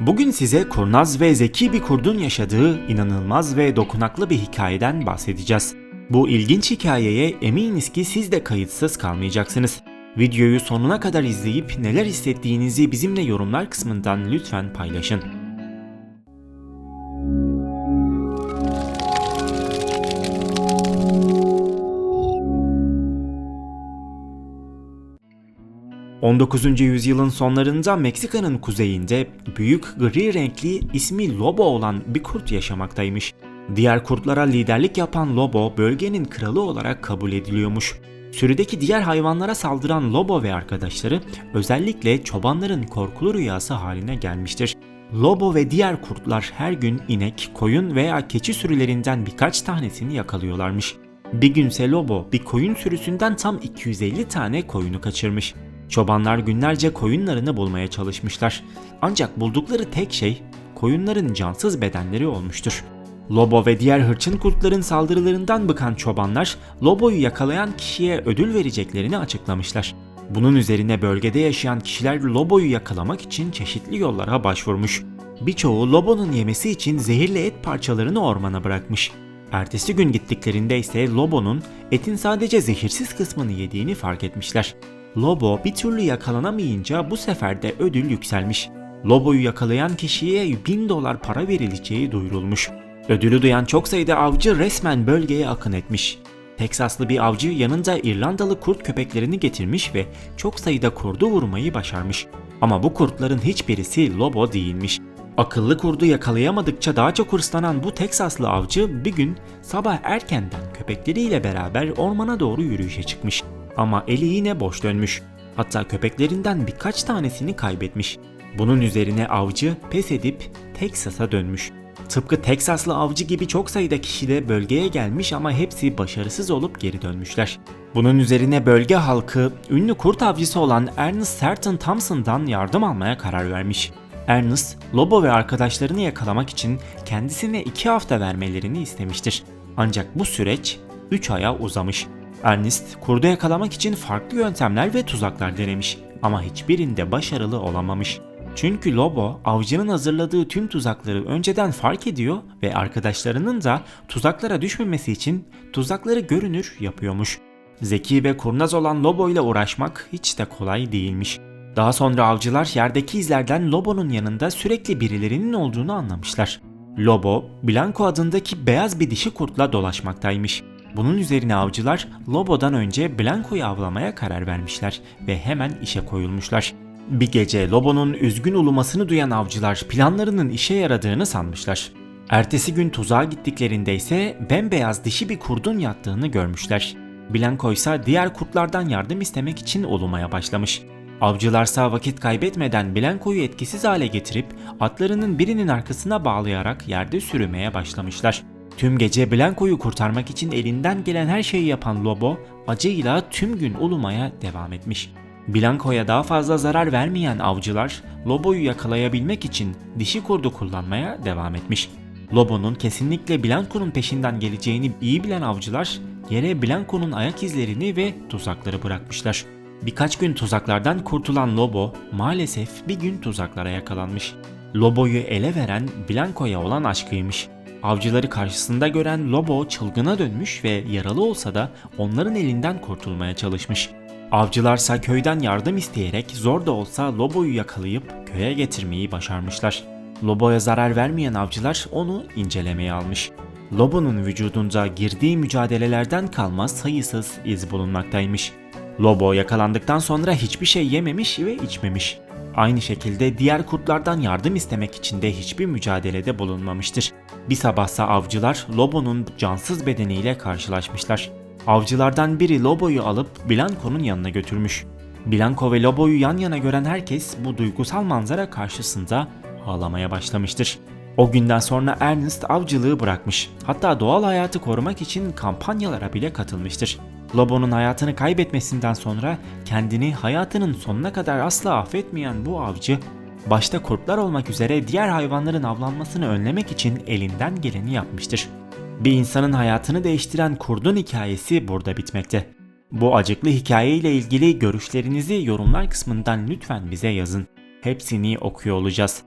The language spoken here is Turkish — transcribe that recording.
Bugün size kurnaz ve zeki bir kurdun yaşadığı inanılmaz ve dokunaklı bir hikayeden bahsedeceğiz. Bu ilginç hikayeye eminiz ki siz de kayıtsız kalmayacaksınız. Videoyu sonuna kadar izleyip neler hissettiğinizi bizimle yorumlar kısmından lütfen paylaşın. ...19. yüzyılın sonlarında Meksika'nın kuzeyinde büyük gri renkli ismi Lobo olan bir kurt yaşamaktaymış. Diğer kurtlara liderlik yapan Lobo bölgenin kralı olarak kabul ediliyormuş. Sürüdeki diğer hayvanlara saldıran Lobo ve arkadaşları özellikle çobanların korkulu rüyası haline gelmiştir. Lobo ve diğer kurtlar her gün inek, koyun veya keçi sürülerinden birkaç tanesini yakalıyorlarmış. Bir günse Lobo bir koyun sürüsünden tam 250 tane koyunu kaçırmış. Çobanlar günlerce koyunlarını bulmaya çalışmışlar. Ancak buldukları tek şey koyunların cansız bedenleri olmuştur. Lobo ve diğer hırçın kurtların saldırılarından bıkan çobanlar Lobo'yu yakalayan kişiye ödül vereceklerini açıklamışlar. Bunun üzerine bölgede yaşayan kişiler Lobo'yu yakalamak için çeşitli yollara başvurmuş. Birçoğu Lobo'nun yemesi için zehirli et parçalarını ormana bırakmış. Ertesi gün gittiklerinde ise Lobo'nun etin sadece zehirsiz kısmını yediğini fark etmişler. Lobo bir türlü yakalanamayınca bu sefer de ödül yükselmiş. Lobo'yu yakalayan kişiye 1000 dolar para verileceği duyurulmuş. Ödülü duyan çok sayıda avcı resmen bölgeye akın etmiş. Teksaslı bir avcı yanında İrlandalı kurt köpeklerini getirmiş ve çok sayıda kurdu vurmayı başarmış. Ama bu kurtların hiçbirisi Lobo değilmiş. Akıllı kurdu yakalayamadıkça daha çok hırslanan bu Teksaslı avcı bir gün sabah erkenden köpekleriyle beraber ormana doğru yürüyüşe çıkmış. Ama eli yine boş dönmüş. Hatta köpeklerinden birkaç tanesini kaybetmiş. Bunun üzerine avcı pes edip Teksas'a dönmüş. Tıpkı Teksaslı avcı gibi çok sayıda kişi de bölgeye gelmiş ama hepsi başarısız olup geri dönmüşler. Bunun üzerine bölge halkı ünlü kurt avcısı olan Ernest Serton Thompson'dan yardım almaya karar vermiş. Ernest, Lobo ve arkadaşlarını yakalamak için kendisine 2 hafta vermelerini istemiştir. Ancak bu süreç 3 aya uzamış. Ernest, kurdu yakalamak için farklı yöntemler ve tuzaklar denemiş ama hiçbirinde başarılı olamamış. Çünkü Lobo avcının hazırladığı tüm tuzakları önceden fark ediyor ve arkadaşlarının da tuzaklara düşmemesi için tuzakları görünür yapıyormuş. Zeki ve kurnaz olan Lobo ile uğraşmak hiç de kolay değilmiş. Daha sonra avcılar yerdeki izlerden Lobo'nun yanında sürekli birilerinin olduğunu anlamışlar. Lobo, Blanco adındaki beyaz bir dişi kurtla dolaşmaktaymış. Bunun üzerine avcılar Lobo'dan önce Blanco'yu avlamaya karar vermişler ve hemen işe koyulmuşlar. Bir gece Lobo'nun üzgün ulumasını duyan avcılar planlarının işe yaradığını sanmışlar. Ertesi gün tuzağa gittiklerinde ise bembeyaz dişi bir kurdun yattığını görmüşler. Blanco ise diğer kurtlardan yardım istemek için ulumaya başlamış. Avcılarsa vakit kaybetmeden Blanco'yu etkisiz hale getirip atlarının birinin arkasına bağlayarak yerde sürümeye başlamışlar. Tüm gece Blanco'yu kurtarmak için elinden gelen her şeyi yapan Lobo acıyla tüm gün ulumaya devam etmiş. Blanco'ya daha fazla zarar vermeyen avcılar Lobo'yu yakalayabilmek için dişi kurdu kullanmaya devam etmiş. Lobo'nun kesinlikle Blanco'nun peşinden geleceğini iyi bilen avcılar yere Blanco'nun ayak izlerini ve tuzakları bırakmışlar. Birkaç gün tuzaklardan kurtulan Lobo maalesef bir gün tuzaklara yakalanmış. Lobo'yu ele veren Blanco'ya olan aşkıymış. Avcıları karşısında gören Lobo çılgına dönmüş ve yaralı olsa da onların elinden kurtulmaya çalışmış. Avcılarsa köyden yardım isteyerek zor da olsa Lobo'yu yakalayıp köye getirmeyi başarmışlar. Lobo'ya zarar vermeyen avcılar onu incelemeye almış. Lobo'nun vücudunda girdiği mücadelelerden kalma sayısız iz bulunmaktaymış. Lobo yakalandıktan sonra hiçbir şey yememiş ve içmemiş. Aynı şekilde diğer kurtlardan yardım istemek için de hiçbir mücadelede bulunmamıştır. Bir sabahsa avcılar Lobo'nun cansız bedeniyle karşılaşmışlar. Avcılardan biri Lobo'yu alıp Blanco'nun yanına götürmüş. Blanco ve Lobo'yu yan yana gören herkes bu duygusal manzara karşısında ağlamaya başlamıştır. O günden sonra Ernest avcılığı bırakmış. Hatta doğal hayatı korumak için kampanyalara bile katılmıştır. Lobo'nun hayatını kaybetmesinden sonra kendini hayatının sonuna kadar asla affetmeyen bu avcı başta kurtlar olmak üzere diğer hayvanların avlanmasını önlemek için elinden geleni yapmıştır. Bir insanın hayatını değiştiren kurdun hikayesi burada bitmekte. Bu acıklı hikaye ile ilgili görüşlerinizi yorumlar kısmından lütfen bize yazın. Hepsini okuyor olacağız.